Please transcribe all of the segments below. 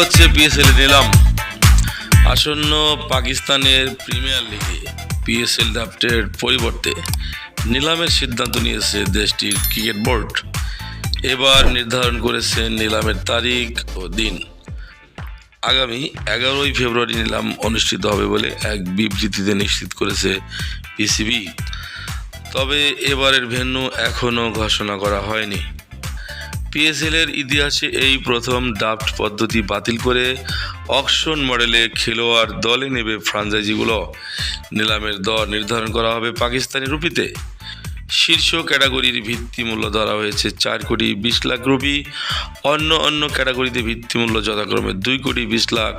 হচ্ছে পিএসএল নিলাম। আসন্ন পাকিস্তানের প্রিমিয়ার লিগে পিএসএল ড্রাফটের পরিবর্তে নিলামের সিদ্ধান্ত নিয়েছে দেশটির ক্রিকেট বোর্ড এবার নির্ধারণ করেছে নিলামের তারিখ ও দিন। আগামী এগারোই ফেব্রুয়ারি নিলাম অনুষ্ঠিত হবে বলে এক বিবৃতিতে নিশ্চিত করেছে পিসিবি তবে এবারের ভেন্যু এখনও ঘোষণা করা হয়নি। পিএসএল এর ইতিহাসে এই প্রথম ড্রাফট পদ্ধতি বাতিল করে অকশন মডেলে খেলোয়াড় দলে নেবে ফ্রাঞ্চাইজিগুলো নিলামের দর নির্ধারণ করা হবে পাকিস্তানি রুপিতে। শীর্ষ ক্যাটাগরির ভিত্তিমূল্য ধরা হয়েছে চার কোটি বিশ লাখ রুপি। অন্য অন্য ক্যাটাগরিতে ভিত্তিমূল্য যথাক্রমে দুই কোটি বিশ লাখ,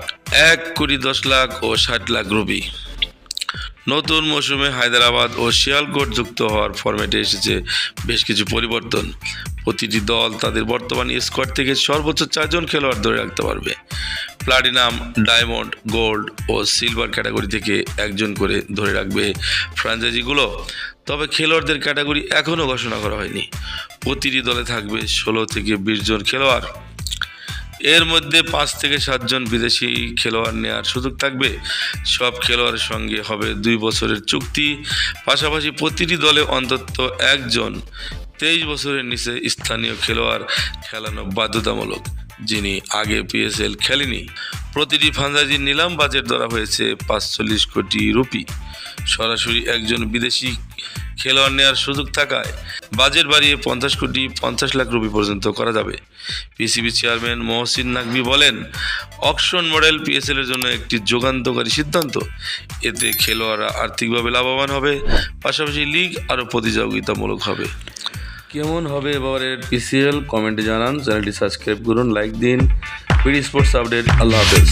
এক কোটি দশ লাখ ও ষাট লাখ রুপি। নতুন মৌসুমে হায়দ্রাবাদ ও শিয়ালকোট যুক্ত হওয়ার ফরম্যাটে এসেছে বেশ কিছু পরিবর্তন। প্রতিটি দল তাদের বর্তমান স্কোয়াড থেকে সর্বোচ্চ চারজন খেলোয়াড় ধরে রাখতে পারবে। প্লাটিনাম ডায়মন্ড গোল্ড ও সিলভার ক্যাটাগরি থেকে একজন করে ধরে রাখবে ফ্র্যাঞ্চাইজিগুলো তবে খেলোয়াড়দের ক্যাটাগরি এখনও ঘোষণা করা হয়নি। প্রতিটি দলে থাকবে ষোলো থেকে বিশ জন খেলোয়াড়। এর মধ্যে পাঁচ থেকে সাতজন বিদেশি খেলোয়াড় নেওয়ার সুযোগ থাকবে। সব খেলোয়াড়ের সঙ্গে হবে দুই বছরের চুক্তি। পাশাপাশি প্রতিটি দলে অন্তত একজন তেইশ বছরের নিচে স্থানীয় খেলোয়াড় খেলানো বাধ্যতামূলক, যিনি আগে পিএসএল খেলেনি প্রতিটি ফান্দাজির নিলাম বাজেট ধরা হয়েছে পাঁচচল্লিশ কোটি রুপি। সরাসরি একজন বিদেশি খেলোয়াড় নেওয়ার সুযোগ থাকায় বাজেট বাড়িয়ে পঞ্চাশ কোটি পঞ্চাশ লাখ রুপি পর্যন্ত করা যাবে। পিসিবি চেয়ারম্যান মহসিন নাকবি বলেন, অকশন মডেল পিএসএল এর জন্য একটি যুগান্তকারী সিদ্ধান্ত। এতে খেলোয়াড়রা আর্থিকভাবে লাভবান হবে, পাশাপাশি লিগ আরও প্রতিযোগিতামূলক হবে। কেমন হবে এবারের পিসিএল কমেন্টে জানান। চ্যানেলটি সাবস্ক্রাইব করুন, লাইক দিন। পিডি স্পোর্টস আপডেট আল্লাহ হাফেজ।